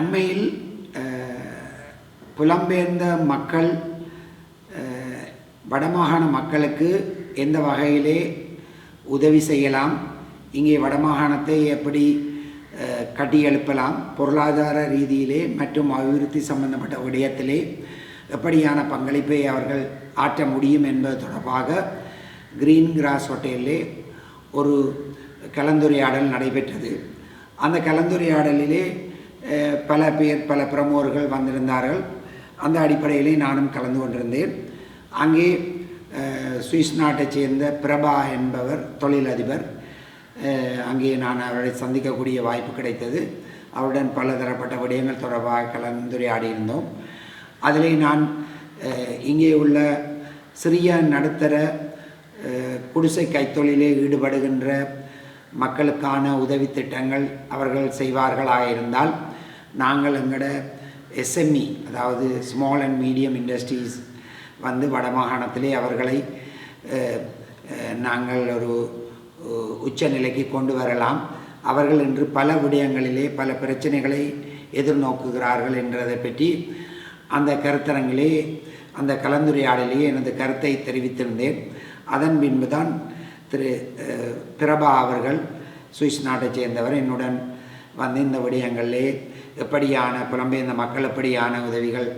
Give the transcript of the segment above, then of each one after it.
அண்மையில் புலம்பெயர்ந்த மக்கள் வடமாகாண மக்களுக்கு எந்த வகையிலே உதவி செய்யலாம்? இங்கே வடமாகாணத்தை எப்படி கட்டியெழுப்பலாம்? பொருளாதார ரீதியிலே மற்றும் அபிவிருத்தி சம்பந்தப்பட்ட விடயத்திலே எப்படியான பங்களிப்பை அவர்கள் ஆற்ற முடியும் என்பது தொடர்பாக கிரீன் கிராஸ் ஹோட்டலிலே ஒரு கலந்துரையாடல் நடைபெற்றது. அந்த கலந்துரையாடலிலே பல பேர் பல பிரமுகர்கள் வந்திருந்தார்கள். அந்த அடிப்படையிலே நானும் கலந்து கொண்டிருந்தேன். அங்கே சுவிஸ் நாட்டைச் சேர்ந்த பிரபா என்பவர் தொழிலதிபர். அங்கே நான் அவரை சந்திக்கக்கூடிய வாய்ப்பு கிடைத்தது. அவருடன் பலதரப்பட்ட விடயங்கள் தொடர்பாக கலந்துரையாடியிருந்தோம். அதிலே நான் இங்கே உள்ள சிறிய நடுத்தர குடிசை கைத்தொழிலே ஈடுபடுகின்ற மக்களுக்கான உதவி திட்டங்கள் அவர்கள் செய்வார்களாக இருந்தால் நாங்கள் எங்களோட எஸ்எம்இ அதாவது ஸ்மால் அண்ட் மீடியம் இண்டஸ்ட்ரீஸ் வந்து வடமாகாணத்திலே அவர்களை நாங்கள் ஒரு உச்ச நிலைக்கு கொண்டு வரலாம். அவர்கள் இன்று பல விடயங்களிலே பல பிரச்சனைகளை எதிர்நோக்குகிறார்கள் என்றதை பற்றி அந்த கருத்தரங்கிலே அந்த கலந்துரையாடலேயே எனது கருத்தை தெரிவித்திருந்தேன். அதன் பின்புதான் திரு பிரபா அவர்கள் சுவிஸ் நாட்டைச் சேர்ந்தவர் என்னுடன் வந்து இந்த விடயங்களிலே எப்படியான புலம்பெயர்ந்த மக்கள் எப்படியான உதவிகள்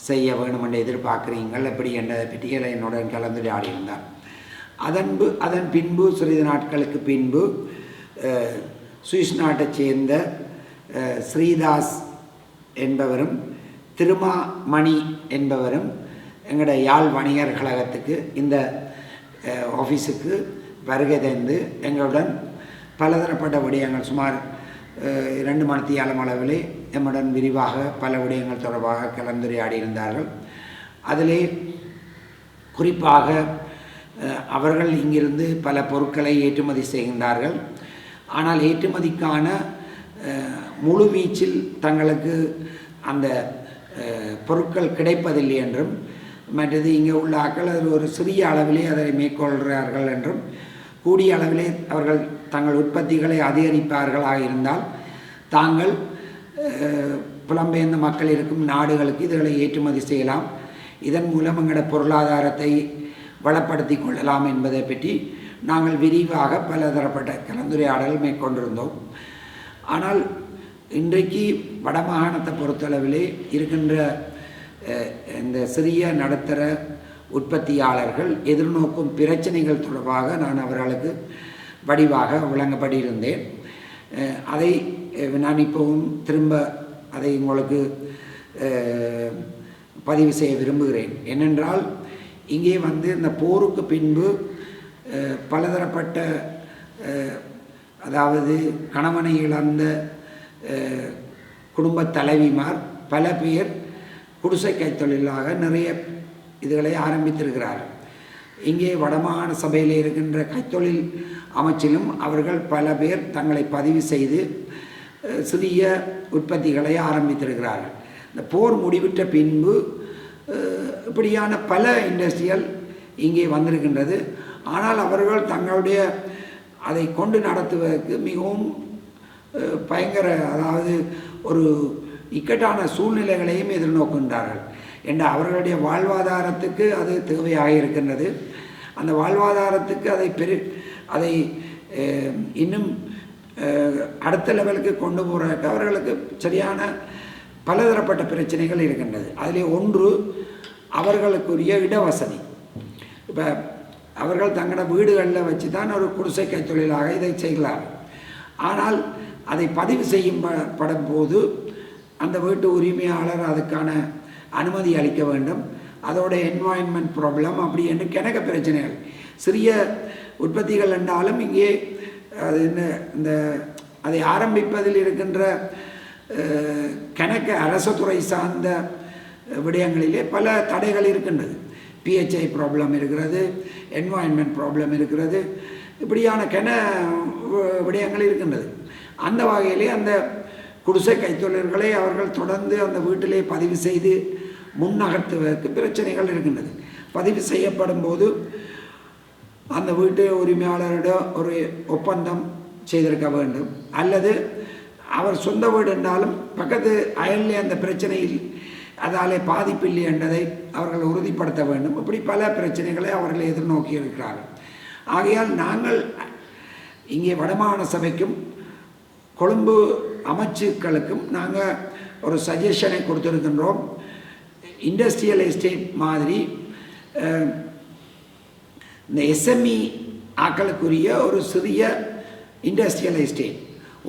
செய்ய வேண்டும் என்று எதிர்பார்க்குறீங்கள் எப்படி என்றதை பற்றி என்னுடன் கலந்துரையாடியிருந்தார் அதன்பு அதன் பின்பு சிறிது நாட்களுக்கு பின்பு சுவிஸ் நாட்டைச் சேர்ந்த ஸ்ரீதாஸ் என்பவரும் திருமாமணி என்பவரும் எங்களுடைய யாழ் வணிகர் கழகத்துக்கு இந்த ஆஃபீஸுக்கு வருகை தந்து எங்களுடன் பலதரப்பட்ட விடயங்கள் சுமார் இரண்டு மணித்தியாலம் அளவிலே எம்முடன் விரிவாக பல விடயங்கள் தொடர்பாக கலந்துரையாடி இருந்தார்கள் அதிலே குறிப்பாக அவர்கள் இங்கிருந்து பல பொருட்களை ஏற்றுமதி செய்கின்றார்கள். ஆனால் ஏற்றுமதிக்கான முழு வீச்சில் தங்களுக்கு அந்த பொருட்கள் கிடைப்பதில்லை என்றும் மற்றது இங்கே உள்ள ஆக்கள் அது ஒரு சிறிய அளவிலே அதை மேற்கொள்கிறார்கள் என்றும் கூடிய அளவிலே அவர்கள் தங்கள் உற்பத்திகளை அதிகரிப்பார்களாக இருந்தால் தாங்கள் புலம்பெயர்ந்த மக்கள் இருக்கும் நாடுகளுக்கு இதுகளை ஏற்றுமதி செய்யலாம். இதன் மூலம் எங்களோட பொருளாதாரத்தை வளப்படுத்தி கொள்ளலாம் என்பதை பற்றி நாங்கள் விரிவாக பலதரப்பட்ட கலந்துரையாடல் மேற்கொண்டிருந்தோம். ஆனால் இன்றைக்கு வடமாகாணத்தை பொறுத்தளவிலே இருக்கின்ற இந்த சிறிய நடுத்தர உற்பத்தியாளர்கள் எதிர்நோக்கும் பிரச்சனைகள் தொடர்பாக நான் அவர்களுக்கு வடிவாக விளங்கப்படியிருந்தேன் அதை நான் இப்போவும் திரும்ப அதை உங்களுக்கு பதிவு செய்ய விரும்புகிறேன். ஏனென்றால் இங்கே வந்து இந்த போருக்கு பின்பு பலதரப்பட்ட அதாவது கணவனை இழந்த குடும்ப தலைவிமார் பல பேர் குடிசை கைத்தொழிலாக நிறைய இதுகளை ஆரம்பித்திருக்கிறார். இங்கே வடமாகாண சபையில் இருக்கின்ற கைத்தொழில் அமைச்சிலும் அவர்கள் பல பேர் தங்களை பதிவு செய்து சிறிய உற்பத்திகளை ஆரம்பித்திருக்கிறார்கள். இந்த போர் முடிவிட்ட பின்பு இப்படியான பல இண்டஸ்ட்ரியல் இங்கே வந்திருக்கின்றது. ஆனால் அவர்கள் தங்களுடைய அதை கொண்டு நடத்துவதற்கு மிகவும் பயங்கர அதாவது ஒரு இக்கட்டான சூழ்நிலைகளையும் எதிர்நோக்குகின்றார்கள். என்ற அவர்களுடைய வாழ்வாதாரத்துக்கு அது தேவையாக இருக்கின்றது. அந்த வாழ்வாதாரத்துக்கு அதை பெரு அதை இன்னும் அடுத்த லெவலுக்கு கொண்டு போகிறதுக்கு அவர்களுக்கு சரியான பலதரப்பட்ட பிரச்சனைகள் இருக்கின்றது. அதிலே ஒன்று அவர்களுக்குரிய இடவசதி. இப்போ அவர்கள் தங்களோட வீடுகளில் வச்சு தான் ஒரு குடிசை கைத்தொழிலாக இதை செய்கிறார் ஆனால் அதை பதிவு செய்யும் படும் போது அந்த வீட்டு உரிமையாளர் அதுக்கான அனுமதி அளிக்க வேண்டும். அதோட என்வாயன்மெண்ட் ப்ராப்ளம் அப்படி என்று கிணக்க பிரச்சனைகள். சிறிய உற்பத்திகள் என்றாலும் இங்கே அது என்ன இந்த அதை ஆரம்பிப்பதில் இருக்கின்ற அஹ், கணக்க அரசு துறை சார்ந்த விடயங்களிலே பல தடைகள் இருக்கின்றது. பிஹெச்ஐ ப்ராப்ளம் இருக்கிறது என்வாயன்மெண்ட் ப்ராப்ளம் இருக்கிறது இப்படியான கென விடயங்கள் இருக்கின்றது. அந்த வகையிலே அந்த குடிசை கைத்தொழில்களை அவர்கள் தொடர்ந்து அந்த வீட்டிலே பதிவு செய்து முன்னகர்த்துவதற்கு பிரச்சனைகள் இருக்கின்றது. பதிவு செய்யப்படும் போது அந்த வீட்டு உரிமையாளரிடம் ஒரு ஒப்பந்தம் செய்திருக்க வேண்டும். அல்லது அவர் சொந்த வீடு என்றாலும் பக்கத்து அயல்லே அந்த பிரச்சனையில் அதாலே பாதிப்பில்லை என்றதை அவர்கள் உறுதிப்படுத்த வேண்டும். இப்படி பல பிரச்சனைகளை அவர்கள் எதிர்நோக்கி இருக்கிறார்கள் ஆகையால் நாங்கள் இங்கே வடமாகாண சபைக்கும் கொழும்பு அமைச்சுக்களுக்கும் நாங்கள் ஒரு சஜஷனை கொடுத்துருக்கின்றோம். இண்டஸ்ட்ரியல் எஸ்டேட் மாதிரி இந்த எஸ்எம்இ ஆக்களுக்குரிய ஒரு சிறிய இண்டஸ்ட்ரியல் எஸ்டேட்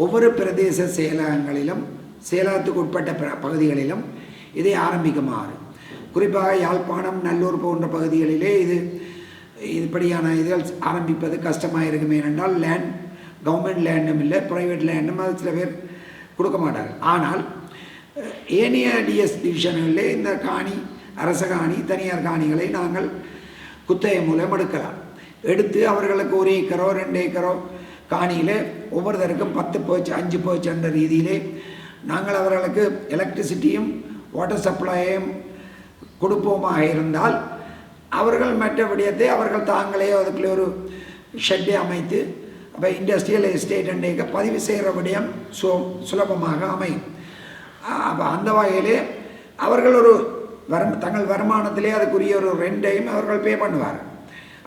ஒவ்வொரு பிரதேச செயலகங்களிலும் செயலகத்துக்கு உட்பட்ட பகுதிகளிலும் இதை ஆரம்பிக்குமாறு. குறிப்பாக யாழ்ப்பாணம் நல்லூர் போன்ற பகுதிகளிலே இது இப்படியான இதில் ஆரம்பிப்பது கஷ்டமாக இருக்குமே ஏனென்றால் லேண்ட் கவர்மெண்ட் லேண்டும் இல்லை ப்ரைவேட் லேண்டும் அது சில பேர் கொடுக்க மாட்டார்கள். ஆனால் ஏனைய டிஎஸ் டிவிஷன்களிலே இந்த காணி அரச காணி தனியார் காணிகளை நாங்கள் குத்தகை மூலம் எடுக்கலாம். எடுத்து அவர்களுக்கு ஒரு ஏக்கரோ ரெண்டு ஏக்கரோ காணியில் ஒவ்வொருத்தருக்கும் பத்து போச்சு அஞ்சு போச்சுன்ற ரீதியிலே நாங்கள் அவர்களுக்கு எலக்ட்ரிசிட்டியும் வாட்டர் சப்ளையும் கொடுப்போமாக இருந்தால் அவர்கள் மற்ற விடயத்தை அவர்கள் தாங்களே அதுக்குள்ளே ஒரு ஷெட்டை அமைத்து அப்போ இண்டஸ்ட்ரியல் எஸ்டேட் அண்டேக்க பதிவு செய்கிற விடயம் சு சுலபமாக அமையும். அப்போ அந்த வகையிலே அவர்கள் ஒரு வரும் தங்கள் வருமானத்திலே அதுக்குரிய ஒரு ரெண்டையும் அவர்கள் பே பண்ணுவார்.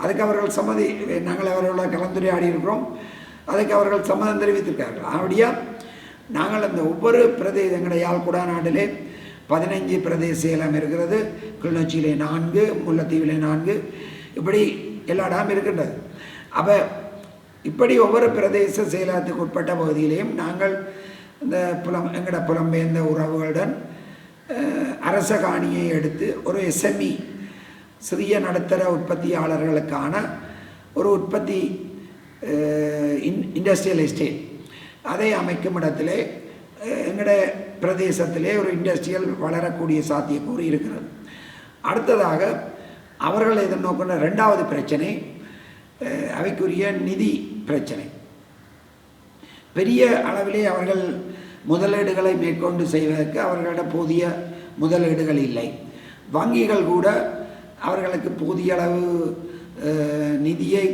அதுக்கு அவர்கள் சம்மதி நாங்கள் அவர்களோட கலந்துரையாடி இருக்கிறோம் அதுக்கு அவர்கள் சம்மதம் தெரிவித்திருக்கார்கள். அப்படியா? நாங்கள் அந்த ஒவ்வொரு பிரதேச எங்களுடைய யாழ்குடா நாட்டிலே பதினைஞ்சு பிரதேச சேலம் இருக்கிறது கிளிநொச்சியிலே நான்கு முல்லைத்தீவிலே நான்கு இப்படி எல்லா இடமும் இருக்கின்றது. அப்போ இப்படி ஒவ்வொரு பிரதேச செயலகத்துக்கு உட்பட்ட பகுதியிலையும் நாங்கள் இந்த புலம் எங்களோட புலம்பெயர்ந்த உறவுகளுடன் அரச காணியை எடுத்து ஒரு எஸ்எம்இ சிறிய நடுத்தர உற்பத்தியாளர்களுக்கான ஒரு உற்பத்தி இன் இண்டஸ்ட்ரியல் எஸ்டேட் அதை அமைக்கும் இடத்திலே எங்களோட எங்களுடைய பிரதேசத்திலே ஒரு இண்டஸ்ட்ரியல் வளரக்கூடிய சாத்தியக்கூறு இருக்கிறது. அடுத்ததாக அவர்கள் எதிர்நோக்கின ரெண்டாவது பிரச்சனை அவைக்குரிய நிதி பிரச்சனை. பெரிய அளவிலே அவர்கள் முதலீடுகளை மேற்கொண்டு செய்வதற்கு அவர்களிடம் போதிய முதலீடுகள் இல்லை. வங்கிகள் கூட அவர்களுக்கு போதிய அளவு நிதியை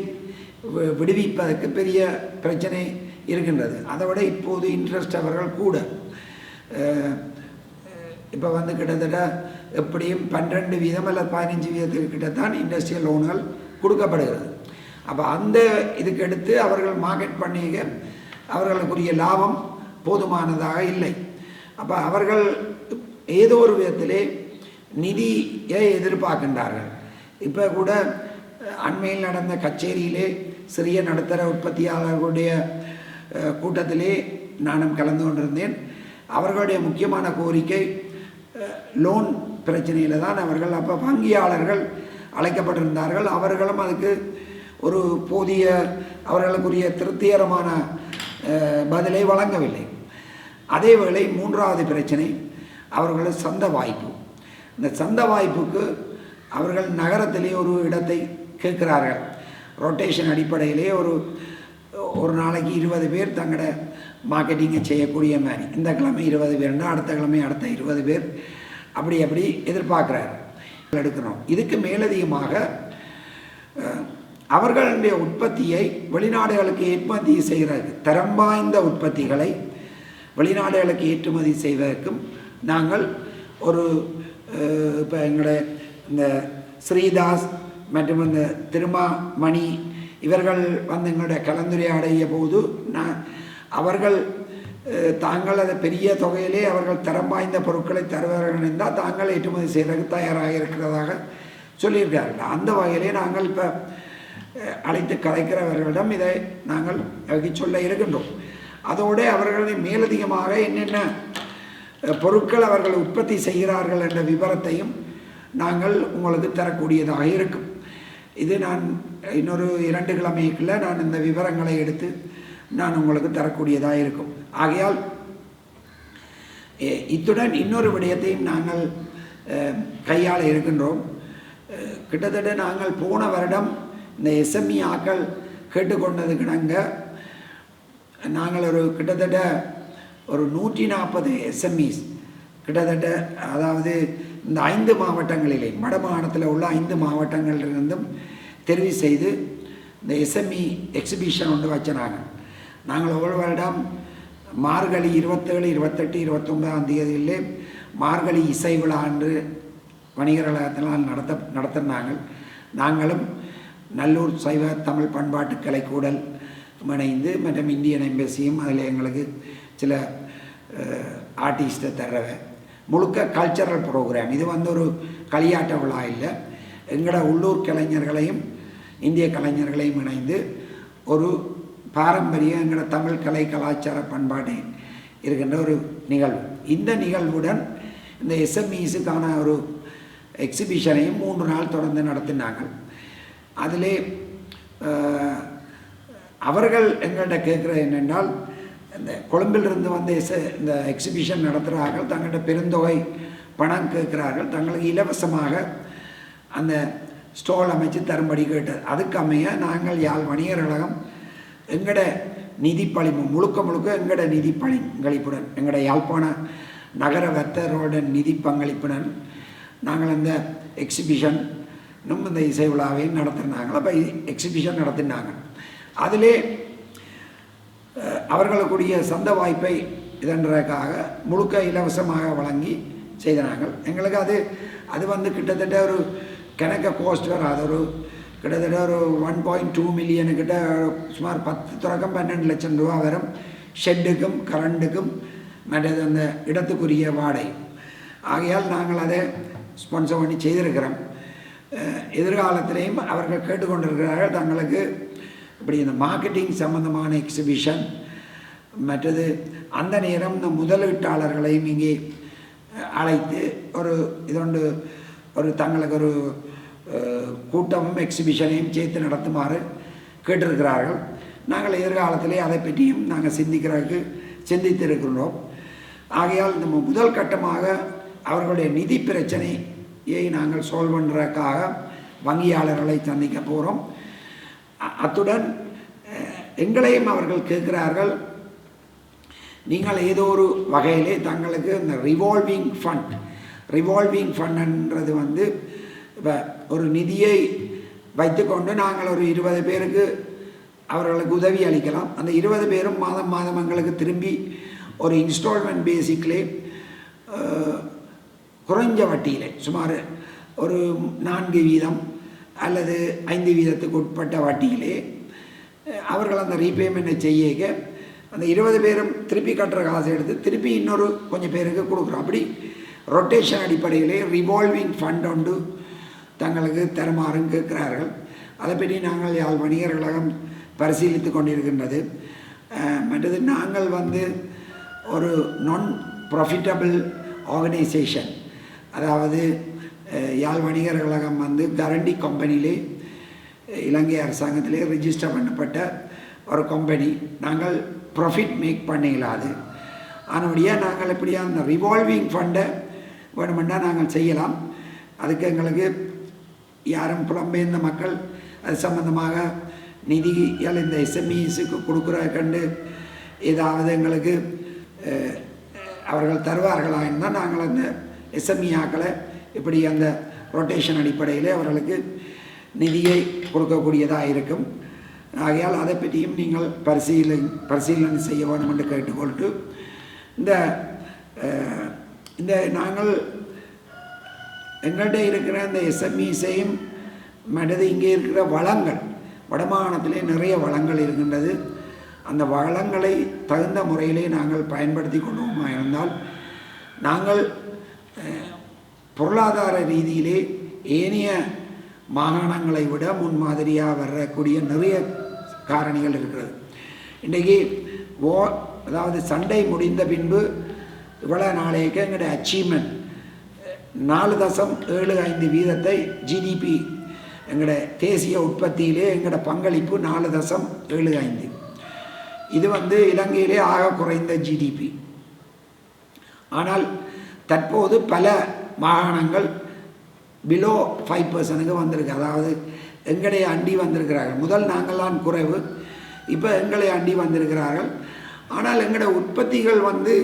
வி- விடுவிப்பதற்கு பெரிய பிரச்சனை இருக்கின்றது. அதை விட இப்போது இன்ட்ரெஸ்ட் அவர்கள் கூட இப்போ வந்து கிட்டத்தட்ட எப்படியும் பன்னெண்டு வீதம் அல்லது பதினஞ்சு வீதத்திற்கிட்ட தான் இண்டஸ்ட்ரியல் லோன்கள் கொடுக்கப்படுகிறது. அப்போ அந்த இதுக்கு எடுத்து அவர்கள் மார்க்கெட் பண்ணிக்க அவர்களுக்குரிய லாபம் போதுமானதாக இல்லை. அப்போ அவர்கள் ஏதோ ஒரு விதத்திலே நிதியை எதிர்பார்க்கின்றார்கள். இப்போ கூட அண்மையில் நடந்த கச்சேரியிலே சிறிய நடுத்தர உற்பத்தியாளர்களுடைய கூட்டத்திலே நானும் கலந்து கொண்டிருந்தேன். அவர்களுடைய முக்கியமான கோரிக்கை லோன் பிரச்சனையில் தான் அவர்கள் அப்போ வங்கியாளர்கள் அழைக்கப்பட்டிருந்தார்கள். அவர்களும் அதுக்கு ஒரு போதிய அவர்களுக்குரிய திருப்திகரமான பதிலை வழங்கவில்லை. அதேவேளை மூன்றாவது பிரச்சனை அவர்களது சந்த வாய்ப்பு. இந்த சந்த வாய்ப்புக்கு அவர்கள் நகரத்திலே ஒரு இடத்தை கேட்கிறார்கள். ரொட்டேஷன் அடிப்படையிலே ஒரு ஒரு நாளைக்கு இருபது பேர் தங்களோட மார்க்கெட்டிங்கை செய்யக்கூடிய மாதிரி. இந்த கிழமை இருபது பேர்னா அடுத்த கிழமை அடுத்த இருபது பேர் அப்படி அப்படி எதிர்பார்க்குறாரு. எடுக்கிறோம் இதுக்கு மேலதிகமாக அவர்களுடைய உற்பத்தியை வெளிநாடுகளுக்கு ஏற்றுமதி செய்கிறது. தரம் வாய்ந்த உற்பத்திகளை வெளிநாடுகளுக்கு ஏற்றுமதி செய்வதற்கும் நாங்கள் ஒரு இப்போ எங்களுடைய இந்த ஸ்ரீதாஸ் மற்றும் இந்த திருமாமணி இவர்கள் வந்து எங்களுடைய கலந்துரையாடிய போது நான் அவர்கள் தாங்கள் அதை பெரிய தொகையிலே அவர்கள் தரம் வாய்ந்த பொருட்களை தருவார்கள் என்றால் தாங்கள் ஏற்றுமதி செய்வதற்கு தயாராக இருக்கிறதாக சொல்லியிருக்கார்கள் அந்த வகையிலே நாங்கள் இப்போ அழைத்து கலைக்கிறவர்களிடம் இதை நாங்கள் சொல்ல இருக்கின்றோம். அதோடு அவர்களை மேலதிகமாக என்னென்ன பொருட்கள் அவர்கள் உற்பத்தி செய்கிறார்கள் என்ற விவரத்தையும் நாங்கள் உங்களுக்கு தரக்கூடியதாக இருக்கும். இது நான் இன்னொரு இரண்டு கிழமைக்குள்ள நான் இந்த விவரங்களை எடுத்து நான் உங்களுக்கு தரக்கூடியதாக இருக்கும். ஆகையால் இத்துடன் இன்னொரு விடயத்தையும் நாங்கள் கையாள இருக்கின்றோம். கிட்டத்தட்ட நாங்கள் போன வருடம் இந்த எஸ்எம்இ ஆக்கள் கேட்டுக்கொண்டதுக்கிணங்க நாங்கள் நாங்கள் ஒரு கிட்டத்தட்ட ஒரு நூற்றி நாற்பது எஸ்எம்இஸ் கிட்டத்தட்ட அதாவது இந்த ஐந்து மாவட்டங்களிலே வடமாகாணத்தில் உள்ள ஐந்து மாவட்டங்களிலிருந்தும் தெரிவு செய்து இந்த எஸ்எம்இ எக்ஸிபிஷன் ஒன்று வச்சினாங்க நாங்கள் ஒவ்வொரு வருடம் மார்கழி இருபத்தேழு இருபத்தெட்டு இருபத்தொன்பதாம் தேதியிலே மார்கழி இசை விழா என்று வணிகர் நடத்த நடத்தினாங்க நாங்களும் நல்லூர் சைவ தமிழ் பண்பாட்டு கலைக்கூடல் இணைந்து மற்றும் இந்தியன் எம்பசியும் அதில் எங்களுக்கு சில ஆர்டிஸ்ட்டை தர்றவ. முழுக்க கல்ச்சரல் ப்ரோக்ராம் இது வந்து ஒரு களியாட்ட விழா இல்லை. எங்களோட உள்ளூர் கலைஞர்களையும் இந்திய கலைஞர்களையும் இணைந்து ஒரு பாரம்பரிய எங்களோட தமிழ் கலை கலாச்சார பண்பாடு இருக்கின்ற ஒரு நிகழ்வு. இந்த நிகழ்வுடன் இந்த எஸ்எம்இஸுக்கான ஒரு எக்ஸிபிஷனையும் மூன்று நாள் தொடர்ந்து நடத்தினாங்க அதிலே அவர்கள் எங்கள்கிட்ட கேட்குறது என்னென்றால் இந்த கொழும்பிலிருந்து வந்து எஸ்- இந்த எக்ஸிபிஷன் நடத்துகிறார்கள். தங்கள்கிட்ட பெருந்தொகை பணம் கேட்கிறார்கள். தங்களுக்கு இலவசமாக அந்த ஸ்டால் அமைச்சு தரும்படி கேட்டது அதுக்கு அமைய நாங்கள் யாழ் வணிகர் கழகம் எங்கட நிதி பளிப்பு முழுக்க முழுக்க எங்கட நிதி பங்களிப்புடன் எங்களோட யாழ்ப்பாண நகர வர்த்தகரோட நிதி பங்களிப்புடன் நாங்கள் அந்த எக்ஸிபிஷன் இன்னும் இந்த இசை விழாவையும் நடத்தினாங்க. அப்போ எக்ஸிபிஷன் நடத்தினாங்க. அதிலே அவர்களுக்குரிய சந்த வாய்ப்பை இதன்றதுக்காக முழுக்க இலவசமாக வழங்கி செய்தாங்க எங்களுக்கு அது அது வந்து கிட்டத்தட்ட ஒரு கணக்க கோஸ்ட் வராது ஒரு கிட்டத்தட்ட ஒரு ஒன் பாயிண்ட் டூ மில்லியனு கிட்ட சுமார் பத்து தொடக்கம் பன்னெண்டு லட்சம் ரூபா வரும். ஷெட்டுக்கும் கரண்ட்டுக்கும் மற்றது அந்த இடத்துக்குரிய வாடகை. ஆகையால் நாங்கள் அதை ஸ்பான்சர் பண்ணி செய்திருக்கிறோம். எதிர்காலத்திலையும் அவர்கள் கேட்டுக்கொண்டிருக்கிறார்கள். தங்களுக்கு இப்படி இந்த மார்க்கெட்டிங் சம்பந்தமான எக்ஸிபிஷன் மற்றது அந்த நேரம் இந்த முதலீட்டாளர்களையும் இங்கே அழைத்து ஒரு இதொண்டு ஒரு தங்களுக்கு ஒரு கூட்டமும் எக்ஸிபிஷனையும் சேர்த்து நடத்துமாறு கேட்டிருக்கிறார்கள். நாங்கள் எதிர்காலத்திலே அதை பற்றியும் நாங்கள் சிந்திக்கிறதுக்கு சிந்தித்திருக்கின்றோம். ஆகையால் இந்த முதல் கட்டமாக அவர்களுடைய நிதி பிரச்சனையை நாங்கள் சால்வ் பண்ணுறதுக்காக வங்கியாளர்களை சந்திக்க போகிறோம் அத்துடன் எங்களையும் அவர்கள் கேட்கிறார்கள் நீங்கள் ஏதோ ஒரு வகையிலே தங்களுக்கு இந்த ரிவால்விங் ஃபண்ட் ரிவால்விங் ஃபண்டுன்றது வந்து இப்போ ஒரு நிதியை வைத்துக்கொண்டு நாங்கள் ஒரு இருபது பேருக்கு அவர்களுக்கு உதவி அளிக்கலாம். அந்த இருபது பேரும் மாதம் மாதம் எங்களுக்கு திரும்பி ஒரு இன்ஸ்டால்மெண்ட் பேசிக்லே குறைஞ்ச வட்டியிலே சுமார் ஒரு நான்கு வீதம் அல்லது ஐந்து வீதத்துக்கு உட்பட்ட வட்டியிலே அவர்கள் அந்த ரீபேமெண்ட்டை செய்ய அந்த இருபது பேரும் திருப்பி கட்டுற காசை எடுத்து திருப்பி இன்னொரு கொஞ்சம் பேருக்கு கொடுக்குறோம். அப்படி ரொட்டேஷன் அடிப்படையிலே ரிவால்விங் ஃபண்ட் ஒன்று தங்களுக்கு தருமாறும் கேட்கிறார்கள். அதை பற்றி நாங்கள் யாழ் வணிகர்களகம் பரிசீலித்து கொண்டிருக்கின்றது. மற்றது நாங்கள் வந்து ஒரு நான் ப்ராஃபிட்டபிள் ஆர்கனைசேஷன் அதாவது யாழ் வணிகர் கழகம் வந்து கரண்டி கம்பெனியிலே இலங்கை அரசாங்கத்திலே ரிஜிஸ்டர் பண்ணப்பட்ட ஒரு கம்பெனி நாங்கள் ப்ராஃபிட் மேக் பண்ண இயலாது ஆனபடியாக நாங்கள் இப்படியா அந்த ரிவால்விங் ஃபண்டை வேணுமெண்டா நாங்கள் செய்யலாம். அதுக்கு எங்களுக்கு யாரும் புலம்பெயர்ந்த மக்கள் அது சம்பந்தமாக நிதிகள் இந்த எஸ்எம்இஸுக்கு கொடுக்குற கண்டு ஏதாவது எங்களுக்கு அவர்கள் தருவார்களா இருந்தால் நாங்கள் அந்த எஸ்எம்இ ஆக்களை இப்படி அந்த ரொட்டேஷன் அடிப்படையில் அவர்களுக்கு நிதியை கொடுக்கக்கூடியதாக இருக்கும் ஆகையால் அதை பற்றியும் நீங்கள் பரிசீலனை பரிசீலனை செய்ய வேண்டும் என்று கேட்டுக்கொண்டு இந்த இந்த நாங்கள் எங்கள்கிட்ட இருக்கிற இந்த எஸ்எம்இஸையும் மற்றது இங்கே இருக்கிற வளங்கள் வடமாகாணத்திலே நிறைய வளங்கள் இருக்கின்றது. அந்த வளங்களை தகுந்த முறையிலே நாங்கள் பயன்படுத்தி கொள்வோமா இருந்தால் நாங்கள் பொருளாதார ரீதியிலே ஏனைய மாகாணங்களை விட முன்மாதிரியாக வரக்கூடிய நிறைய காரணிகள் இருக்கிறது. இன்றைக்கி ஓ அதாவது சண்டை முடிந்த பின்பு இவ்வளோ நாளைக்கு எங்களுடைய அச்சீவ்மெண்ட் நாலு தசம் ஏழு ஐந்து வீதத்தை ஜிடிபி எங்களோட தேசிய உற்பத்தியிலே எங்களோட பங்களிப்பு நாலு தசம் ஏழு ஐந்து. இது வந்து இலங்கையிலே ஆக குறைந்த ஜிடிபி ஆனால் தற்போது பல மாகாணங்கள் பிலோ ஃபைவ் பர்சனுக்கு வந்திருக்கு. அதாவது எங்களை அண்டி வந்திருக்கிறார்கள். முதல் நாங்கள்தான் குறைவு. இப்போ எங்களை அண்டி வந்திருக்கிறார்கள். ஆனால் எங்களுடைய உற்பத்திகள் வந்து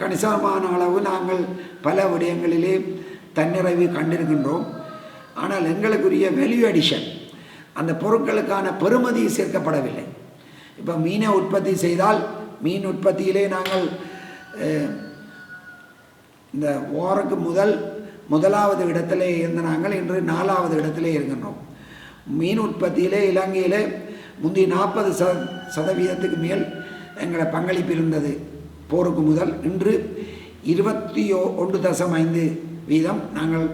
கணிசமான அளவு நாங்கள் பல விடயங்களிலே தன்னிறைவு கண்டிருக்கின்றோம். ஆனால் எங்களுக்குரிய வேல்யூ அடிஷன் அந்த பொருட்களுக்கான பெறுமதி சேர்க்கப்படவில்லை. இப்போ மீனை உற்பத்தி செய்தால் மீன் உற்பத்தியிலே நாங்கள் இந்த வாருக்கு முதல் முதலாவது இடத்திலே இருந்த நாங்கள் இன்று நாலாவது இடத்திலே இருக்கின்றோம். மீன் உற்பத்தியிலே இலங்கையிலே முந்தி நாற்பது ச சதவீதத்துக்கு மேல் எங்களை பங்களிப்பு இருந்தது. போருக்கு முதல் இன்று இருபத்தி ஒன்று தசம் ஐந்து வீதம் நாங்கள்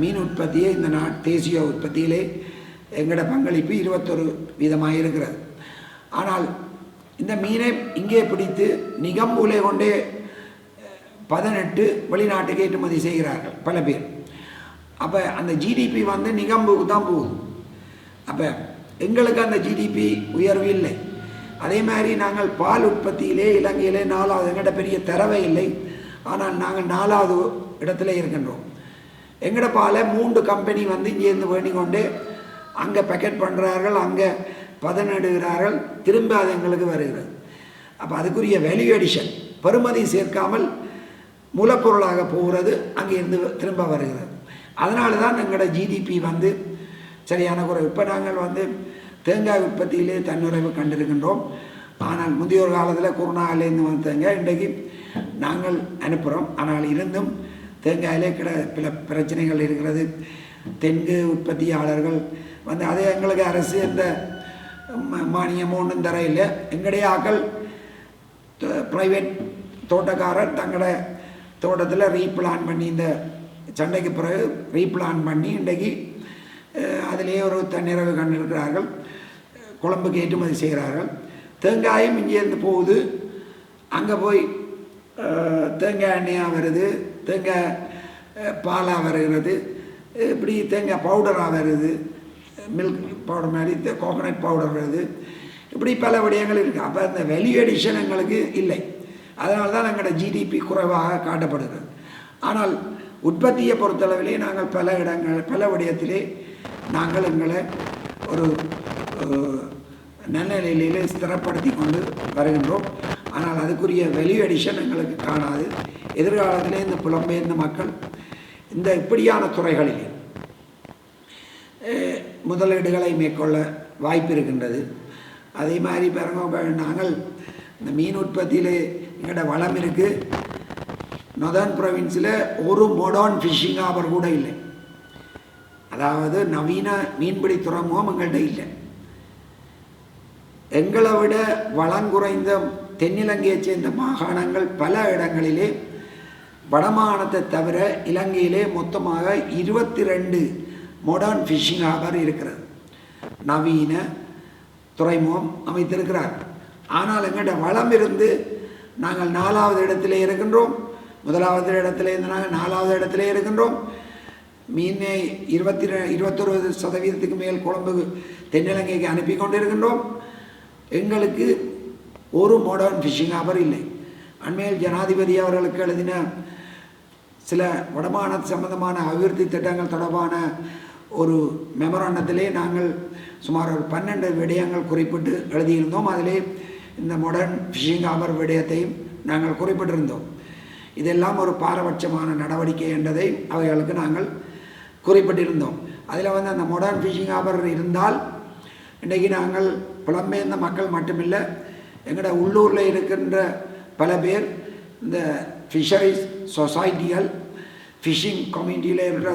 மீன் உற்பத்தியை இந்த நா தேசிய உற்பத்தியிலே எங்களோட பங்களிப்பு இருபத்தொரு வீதமாக இருக்கிறது. ஆனால் இந்த மீனை இங்கே பிடித்து நிகம்பூலே கொண்டே பதினெட்டு வெளிநாட்டுக்கு ஏற்றுமதி செய்கிறார்கள் பல பேர். அப்போ அந்த ஜிடிபி வந்து நிகம்புக்கு தான் போகுது. அப்போ எங்களுக்கு அந்த ஜிடிபி உயர்வு இல்லை. அதே மாதிரி நாங்கள் பால் உற்பத்தியிலே இலங்கையிலே நாலாவது எங்கள்கிட்ட பெரிய தரவே இல்லை. ஆனால் நாங்கள் நாலாவது இடத்துல இருக்கின்றோம். எங்கட பாலை மூன்று கம்பெனி வந்து இங்கேருந்து வேண்டிக் கொண்டு அங்கே பேக்கெட் பண்ணுறார்கள் அங்கே பதனிடுகிறார்கள் திரும்ப அது எங்களுக்கு வருகிறது. அப்போ அதுக்குரிய வேல்யூ அடிஷன் பெறுமதி சேர்க்காமல் மூலப்பொருளாக போகிறது அங்கேருந்து திரும்ப வருகிறது. அதனால தான் எங்களோட ஜிடிபி வந்து சரியான குறைவு. இப்போ நாங்கள் வந்து தேங்காய் உற்பத்தியிலே தன்னுறைவு கண்டிருக்கின்றோம். ஆனால் முதியோர் காலத்தில் கொரோனாவிலேருந்து வந்த தேங்காய் இன்றைக்கு நாங்கள் அனுப்புகிறோம் ஆனால் இருந்தும் தேங்காயிலே கிட பல பிரச்சனைகள் இருக்கிறது. தென்கு உற்பத்தியாளர்கள் வந்து அதே எங்களுக்கு அரசு எந்த மானியமோ ஒன்றும் தர இல்லை எங்களுடைய ஆக்கள் ப்ரைவேட் தோட்டக்காரர் தங்களோட தோட்டத்தில் ரீப்ளான் பண்ணி இந்த சண்டைக்கு பிறகு ரீப்ளான் பண்ணி இன்றைக்கு அதிலே ஒரு தன்னிறைவு கண்டிருக்கிறார்கள். குழம்புக்கு ஏற்றுமதி செய்கிறார்கள். தேங்காயும் இங்கேருந்து போகுது. அங்கே போய் தேங்காய் எண்ணெயாக வருது. தேங்காய் பாலாக வருகிறது. இப்படி தேங்காய் பவுடராக வருது. மில்க் பவுடர் மாதிரி கோகனட் பவுடர் வருது. இப்படி பல விடயங்கள் இருக்குது அப்போ அந்த வெளி எடிஷன் எங்களுக்கு இல்லை. அதனால தான் எங்களோட ஜிடிபி குறைவாக காட்டப்படுகிறது ஆனால் உற்பத்தியை பொறுத்தளவிலே நாங்கள் பல இடங்கள் பல விடயத்திலே நாங்கள் எங்களை ஒரு அஹ், நல்ல ஸ்திரப்படுத்தி கொண்டு வருகின்றோம். ஆனால் அதுக்குரிய வேல்யூ அடிஷன் எங்களுக்கு காணாது. எதிர்காலத்திலே இந்த புலம்பெயர்ந்த மக்கள் இந்த இப்படியான துறைகளில் முதலீடுகளை மேற்கொள்ள வாய்ப்பு இருக்கின்றது. அதே மாதிரி பாருங்க நாங்கள் இந்த மீன் உற்பத்தியிலே எங்களோட வளம் இருக்குது நொதர்ன் ப்ரொவின்ஸில் ஒரு மொடர்ன் ஃபிஷிங் ஆபர் கூட இல்லை. அதாவது நவீன மீன்பிடி துறைமுகம் எங்கள்கிட்ட இல்லை. எங்களை விட வளங்குறைந்த தென்னிலங்கையைச் சேர்ந்த மாகாணங்கள் பல இடங்களிலே வடமாகாணத்தை தவிர இலங்கையிலே மொத்தமாக இருபத்தி ரெண்டு மொடர்ன் ஃபிஷிங் ஹார்பர் இருக்கிறது. நவீன துறைமுகம் அமைத்திருக்கிறார். ஆனால் எங்கள்கிட்ட வளம் இருந்து நாங்கள் நாலாவது இடத்திலே இருக்கின்றோம். முதலாவது இடத்துல இருந்து நாங்கள் நாலாவது இடத்திலே இருக்கின்றோம். மீன் இருபத்தி ரெ இருபத்தொரு சதவீதத்துக்கு மேல் குழம்பு தென்னிலங்கைக்கு அனுப்பி கொண்டிருக்கின்றோம். எங்களுக்கு ஒரு மாடர்ன் ஃபிஷிங் ஹார்பர் இல்லை. அண்மையில் ஜனாதிபதி அவர்களுக்கு எழுதின சில வடமான சம்பந்தமான அபிவிருத்தி திட்டங்கள் தொடர்பான ஒரு மெமராண்டத்திலே நாங்கள் சுமார் ஒரு பன்னெண்டு விடயங்கள் குறிப்பிட்டு எழுதியிருந்தோம். அதிலே இந்த மாடர்ன் ஃபிஷிங் ஹார்பர் விடயத்தையும் நாங்கள் குறிப்பிட்டிருந்தோம். இதெல்லாம் ஒரு பாரபட்சமான நடவடிக்கை என்றதை அவைகளுக்கு நாங்கள் குறிப்பிட்டிருந்தோம். அதில் வந்து அந்த மொடர்ன் ஃபிஷிங் ஆபர் இருந்தால் இன்றைக்கி நாங்கள் புலம்பெயர்ந்த மக்கள் மட்டுமில்லை எங்களோட உள்ளூரில் இருக்கின்ற பல பேர் இந்த ஃபிஷரிஸ் சொசைட்டிகள் ஃபிஷிங் கம்யூனிட்டியில் இருக்கிற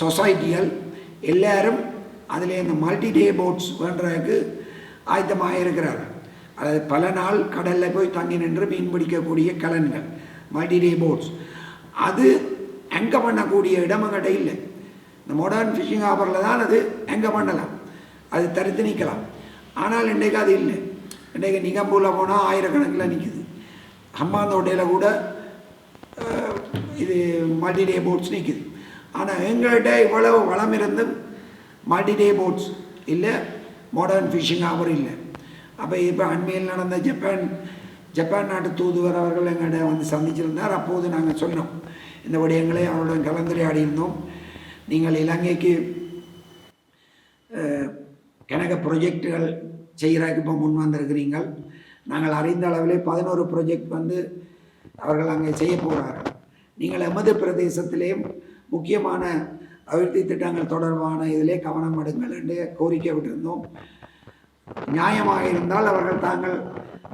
சொசைட்டிகள் எல்லாரும் அதில் இந்த மல்டி டே போட்ஸ் வேண்டதுக்கு ஆயத்தமாக இருக்கிறார்கள் அதாவது பல நாள் கடலில் போய் தங்கி நின்று மீன் பிடிக்கக்கூடிய கலன்கள் மல்டிடே போட்ஸ் அது எங்கே பண்ணக்கூடிய இடம் இல்லை. இந்த மாடர்ன் ஃபிஷிங் ஆஃபரில் தான் அது எங்கே பண்ணலாம். அது தடுத்து நிற்கலாம் ஆனால் இன்றைக்கு அது இல்லை. இன்றைக்கு நிகம்பூரில் போனால் ஆயிரக்கணக்கில் நிற்குது ஹம்பாந்தோட்டையில் கூட இது மல்டிடே போட்ஸ் நிற்குது ஆனால் எங்கள்கிட்ட இவ்வளவு வளம் இருந்தும் மல்டிடே போட்ஸ் இல்லை மாடர்ன் ஃபிஷிங் ஆஃபர் இல்லை. அப்போ இப்போ அண்மையில் நடந்த ஜப்பான் ஜப்பான் நாட்டு தூதுவர் அவர்கள் எங்கள்கிட்ட வந்து சந்திச்சிருந்தார். அப்போது நாங்கள் சொன்னோம். இந்த விடயங்களை அவருடன் கலந்துரையாடி இருந்தோம் நீங்கள் இலங்கைக்கு அஹ், கணக்க ப்ரொஜெக்டுகள் செய்கிறதுக்கு இப்போ முன் வந்திருக்கிறீங்கள் நாங்கள் அறிந்த அளவிலே பதினோரு ப்ரொஜெக்ட் வந்து அவர்கள் அங்கே செய்ய போகிறார்கள் நீங்கள் எமது பிரதேசத்திலேயும் முக்கியமான அபிவிருத்தி திட்டங்கள் தொடர்பான இதிலே கவனம் எடுங்கள் என்று கோரிக்கை விட்டிருந்தோம். நியாயமாக இருந்தால் அவர்கள் தாங்கள்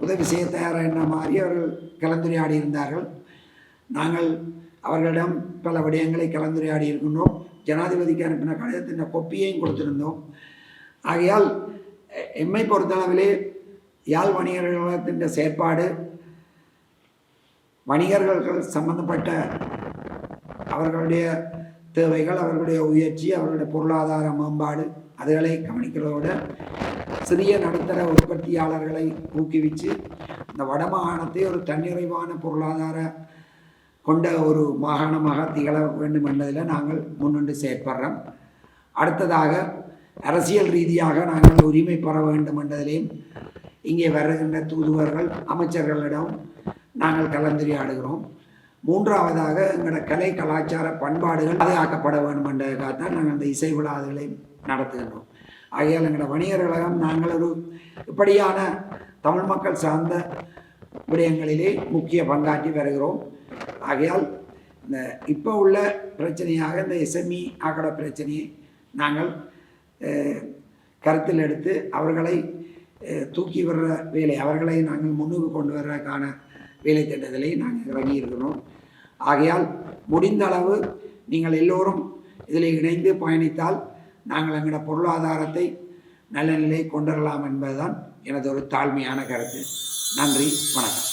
உதவி செய்ய தயாராக என்ன மாதிரி அவர்கள் கலந்துரையாடி இருந்தார்கள். நாங்கள் அவர்களிடம் பல விடயங்களை கலந்துரையாடி இருக்கின்றோம். ஜனாதிபதிக்கு அனுப்பின கடிதத்தின் கொப்பியையும் கொடுத்திருந்தோம். ஆகையால் எம்மை பொறுத்தளவிலே யாழ் வணிகர்களத்தின் செயற்பாடு வணிகர்கள் சம்பந்தப்பட்ட அவர்களுடைய தேவைகள் அவர்களுடைய உயர்ச்சி அவர்களுடைய பொருளாதார மேம்பாடு அதுகளை கவனிக்கிறதோடு சிறிய நடுத்தர உற்பத்தியாளர்களை ஊக்குவித்து இந்த வடமாகாணத்தை ஒரு தன்னிறைவான பொருளாதார கொண்ட ஒரு மாகாணமாக திகழ வேண்டும் என்பதில் நாங்கள் முன்னின்று செயற்படுறோம். அடுத்ததாக அரசியல் ரீதியாக நாங்கள் உரிமை பெற வேண்டும் என்பதிலேயும் இங்கே வருகின்ற தூதுவர்கள் அமைச்சர்களிடம் நாங்கள் கலந்துரையாடுகிறோம். மூன்றாவதாக எங்களோட கலை கலாச்சார பண்பாடுகள் பாதுகாக்கப்பட வேண்டும் என்றதுக்காகத்தான் நாங்கள் அந்த இசை விழாதுகளை நடத்துகின்றோம். ஆகையால் எங்களோட வணிகர் கழகம் நாங்கள் ஒரு இப்படியான தமிழ் மக்கள் சார்ந்த விடயங்களிலே முக்கிய பங்காற்றி வருகிறோம். ஆகையால் இந்த இப்போ உள்ள பிரச்சனையாக இந்த எஸ்எம்இ ஆக்கட பிரச்சனையை நாங்கள் கருத்தில் எடுத்து அவர்களை தூக்கி வர்ற வேலை அவர்களை நாங்கள் முன்னுக்கு கொண்டு வர்றதுக்கான வேலை திட்டத்திலே நாங்கள் இறங்கி இருக்கிறோம் ஆகையால் முடிந்த அளவு நீங்கள் எல்லோரும் இதில் இணைந்து பயணித்தால் நாங்கள் எங்களோட பொருளாதாரத்தை நல்ல நிலையை கொண்டு வரலாம் என்பதுதான் எனது ஒரு தாழ்மையான கருத்து. நன்றி வணக்கம்.